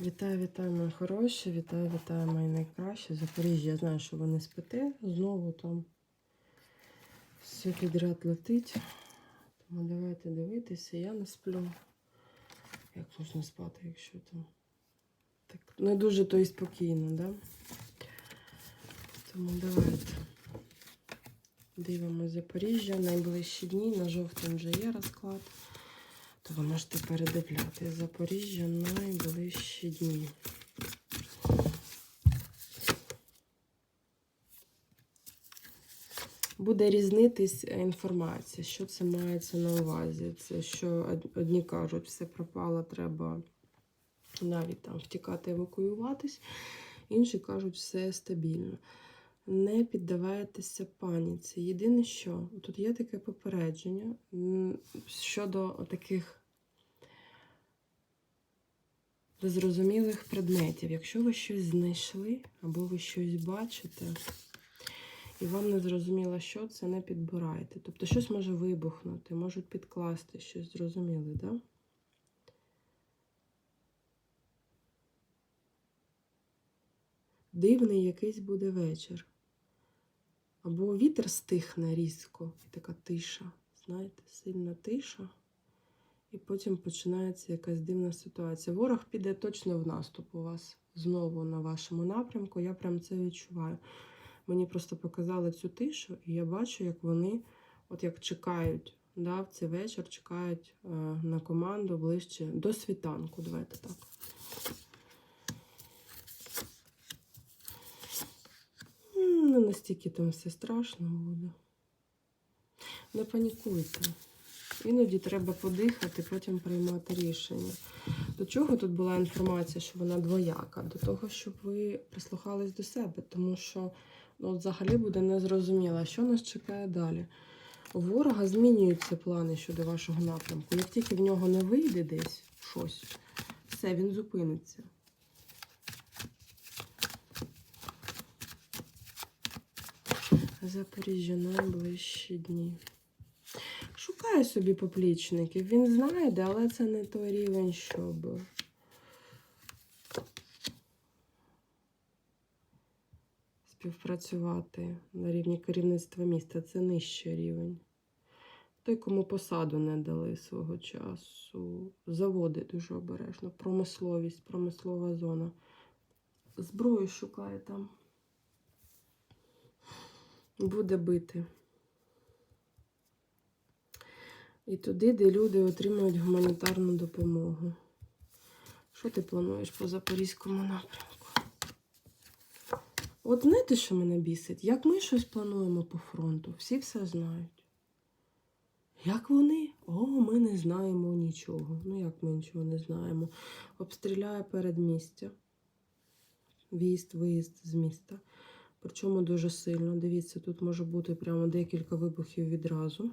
Вітаю, вітаю, мої хороші, вітаю, вітаю, мої найкращі. Запоріжжя, я знаю, що ви не спите. Знову там все підряд летить. Тому давайте дивитися. Я не сплю. Як можна спати, якщо там так не дуже то і спокійно, да? Тому давайте. Дивимося Запоріжжя. Найближчі дні. На жовтень вже є розклад. То ви можете передивляти Запоріжжя найближчі дні. Буде різнитись інформація, що це мається на увазі. Це що одні кажуть, все пропало, треба навіть там втікати, евакуюватись, інші кажуть, все стабільно. Не піддавайтеся паніці. Єдине, що тут є таке попередження щодо таких незрозумілих предметів. Якщо ви щось знайшли або ви щось бачите, і вам не зрозуміло, що це, не підбирайте. Тобто щось може вибухнути, можуть підкласти щось, зрозуміли, так? Да? Дивний якийсь буде вечір. Або вітер стихне різко, така тиша. Знаєте, сильна тиша. І потім починається якась дивна ситуація. Ворог піде точно в наступ у вас знову на вашому напрямку. Я прям це відчуваю. Мені просто показали цю тишу, і я бачу, як вони, от як чекають, да, в цей вечір чекають е, на команду ближче до світанку. Давайте так. Не настільки там все страшно буде. Не панікуйте. Іноді треба подихати, потім приймати рішення. До чого тут була інформація, що вона двояка? До того, щоб ви прислухались до себе, тому що ну, взагалі буде незрозуміло, що нас чекає далі. У ворога змінюються плани щодо вашого напрямку. Як тільки в нього не вийде десь щось, все, він зупиниться. Запоріжжя найближчі дні. Шукає собі поплічників. Він знайде, але це не той рівень, щоб. Співпрацювати на рівні керівництва міста це нижчий рівень. Той, кому посаду не дали свого часу. Заводи дуже обережно. Промисловість, промислова зона. Зброю шукає там. Буде бити. І туди, де люди отримують гуманітарну допомогу. Що ти плануєш по Запорізькому напрямку? От знаєте, що мене бісить? Як ми щось плануємо по фронту, всі все знають. Як вони? О, ми не знаємо нічого. Ну, як ми нічого не знаємо. Обстріляє передмістя. В'їзд, виїзд з міста. Причому дуже сильно. Дивіться, тут може бути прямо декілька вибухів відразу.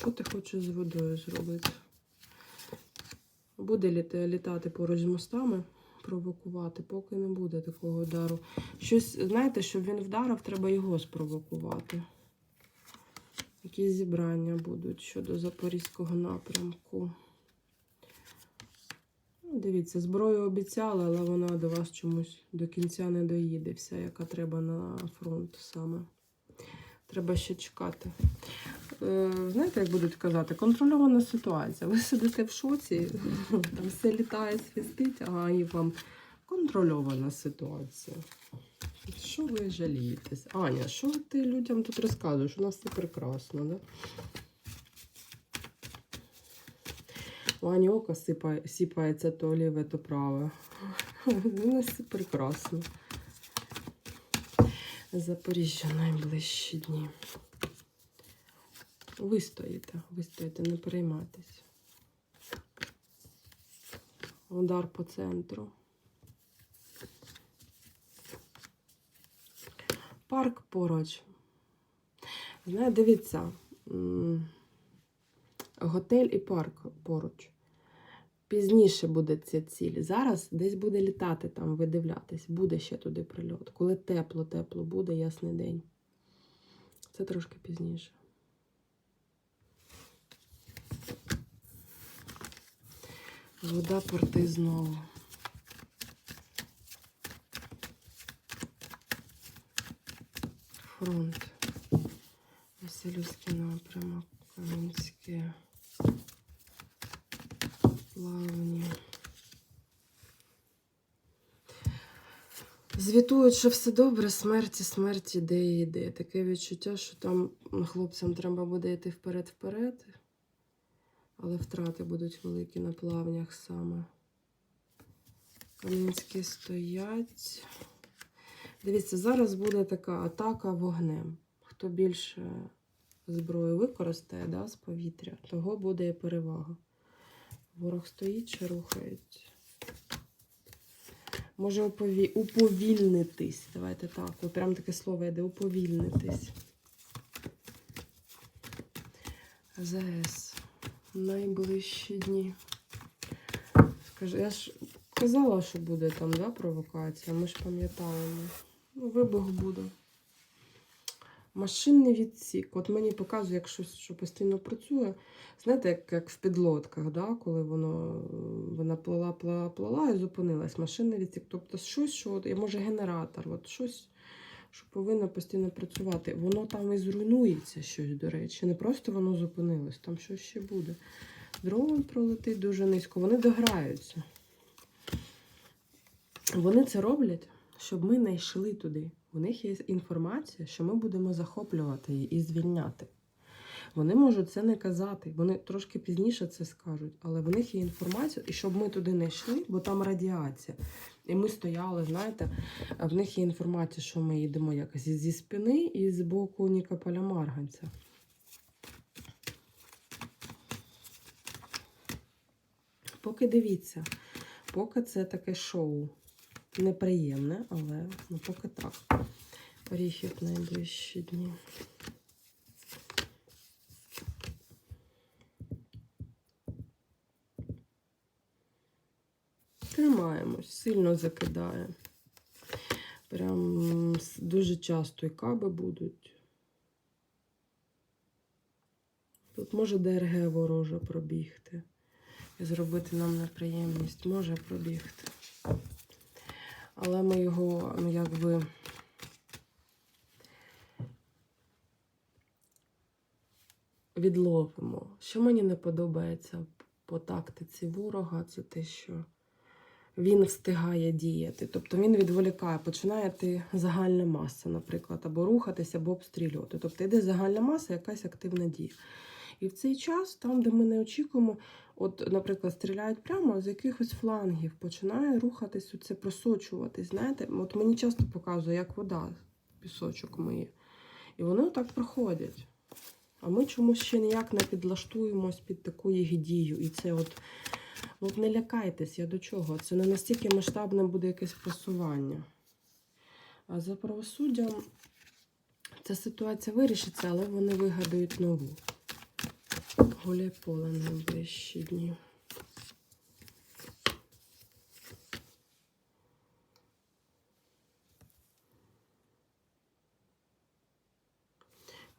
Що ти хочеш з водою зробити? Буде літа- літати поруч з мостами, провокувати, поки не буде такого удару. Щось, знаєте, щоб він вдарив, треба його спровокувати. Якісь зібрання будуть щодо Запорізького напрямку. Ну, Дивіться, зброю обіцяли, але вона до вас чомусь до кінця не доїде. Вся, яка треба на фронт саме. Треба ще чекати. Е, Знаєте, як будуть казати, контрольована ситуація. Ви сидите в шоці, там все літає, свистить, а і вам контрольована ситуація. Що ви жалієтесь? Аня, що ти людям тут розказуєш? У нас все прекрасно, да? У Ані око сипає, сіпається то ліве, то праве. У нас все прекрасно. Запоріжжя найближчі дні. Ви стоїте, ви стоїте, не переймайтесь. Удар по центру. Парк поруч. Знаєте, дивіться, готель і парк поруч. Пізніше буде ця ціль. Зараз десь буде літати там, видивлятись, буде ще туди прильот. Коли тепло-тепло буде, ясний день. Це трошки пізніше. Вода, порти знову. Фронт. Васильівський напрямок, Кам'янське. Плавні. Звітують, що все добре, смерті, смерті йде і йде. Таке відчуття, що там хлопцям треба буде йти вперед-вперед, але втрати будуть великі на плавнях саме. Кам'янські стоять. Дивіться, зараз буде така атака вогнем. Хто більше зброї використає да, з повітря, того буде і перевага. Ворог стоїть чи рухається? Може упові... уповільнитись. Давайте так. Прям таке слово йде уповільнитись. ЗС. Найближчі дні. Скажи, я ж казала, що буде там, да, провокація. Ми ж пам'ятаємо. Ну, вибух буде. Машинний відсік. От мені показує, як щось, що постійно працює. Знаєте, як, як в підлодках, да? коли воно, вона плила, плила, плила і зупинилась. Машинний відсік. Тобто щось, що от, може генератор, от щось, що повинно постійно працювати. Воно там і зруйнується щось, до речі. Не просто воно зупинилось, там щось ще буде. Дрон пролетить дуже низько. Вони дограються. Вони це роблять, щоб ми не йшли туди. У них є інформація, що ми будемо захоплювати її і звільняти. Вони можуть це не казати, вони трошки пізніше це скажуть, але в них є інформація, і щоб ми туди не йшли, бо там радіація. І ми стояли, знаєте, в них є інформація, що ми їдемо якось зі спини і з боку Нікополя Марганця. Поки дивіться, поки це таке шоу. Неприємне, але ну, поки так. Оріхів найближчі дні. Тримаємось, сильно закидає. Прям дуже часто і каби будуть. Тут може ДРГ вороже пробігти. І зробити нам неприємність. Може пробігти. Але ми його, ну якби. Відловимо. Що мені не подобається по тактиці ворога, це те, що він встигає діяти. Тобто він відволікає, починає йти загальна маса, наприклад, або рухатися, або обстрілювати. Тобто йде загальна маса, якась активна дія. І в цей час, там, де ми не очікуємо, от, наприклад, стріляють прямо з якихось флангів, починає рухатись, це просочуватись. Знаєте, от мені часто показує, як вода пісочок миє. І вони отак проходять. А ми чомусь ще ніяк не підлаштуємось під таку їх дію. І це от, ну, не лякайтесь, я до чого. Це не настільки масштабне буде якесь просування. А за правосуддям ця ситуація вирішиться, але вони вигадують нову. Гуляй поле на найближчі дні.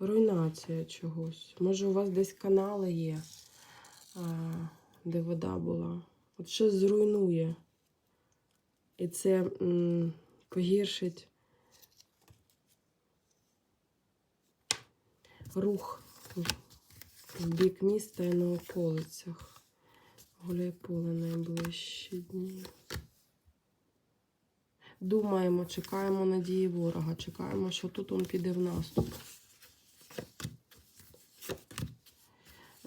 Руйнація чогось. Може, у вас десь канали є, де вода була. От щось зруйнує. І це м, погіршить рух в бік міста і на околицях. Гуляй поле найближчі дні. Думаємо, чекаємо надії ворога, чекаємо, що тут він піде в наступ.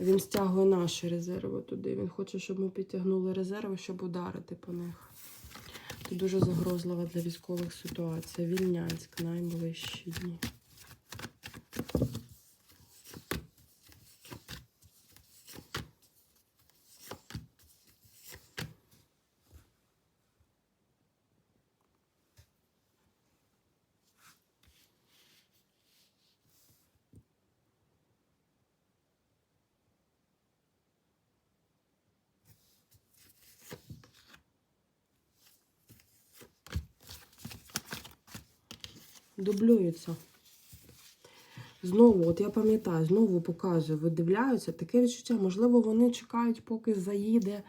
Він стягує наші резерви туди. Він хоче, щоб ми підтягнули резерви, щоб ударити по них. Це дуже загрозлива для військових ситуація. Вільнянськ найближчі дні. Дублюються. Знову, от я пам'ятаю, знову показую, видивляються таке відчуття. Можливо, вони чекають, поки заїде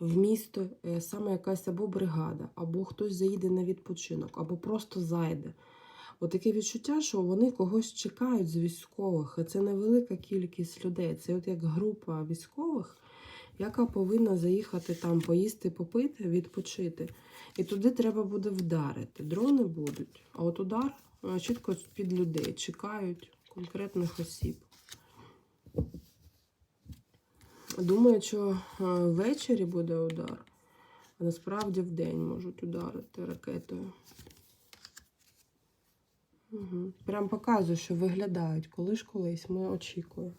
в місто е, саме якась або бригада, або хтось заїде на відпочинок, або просто зайде. Отаке відчуття, що вони когось чекають з військових, і це невелика кількість людей. Це от як група військових, яка повинна заїхати там, поїсти, попити, відпочити. І туди треба буде вдарити. Дрони будуть, а от удар чітко під людей чекають конкретних осіб. Думаю, що е, ввечері буде удар, а насправді вдень можуть ударити ракетою. Угу. Прям показую, що виглядають. Коли ж колись ми очікуємо.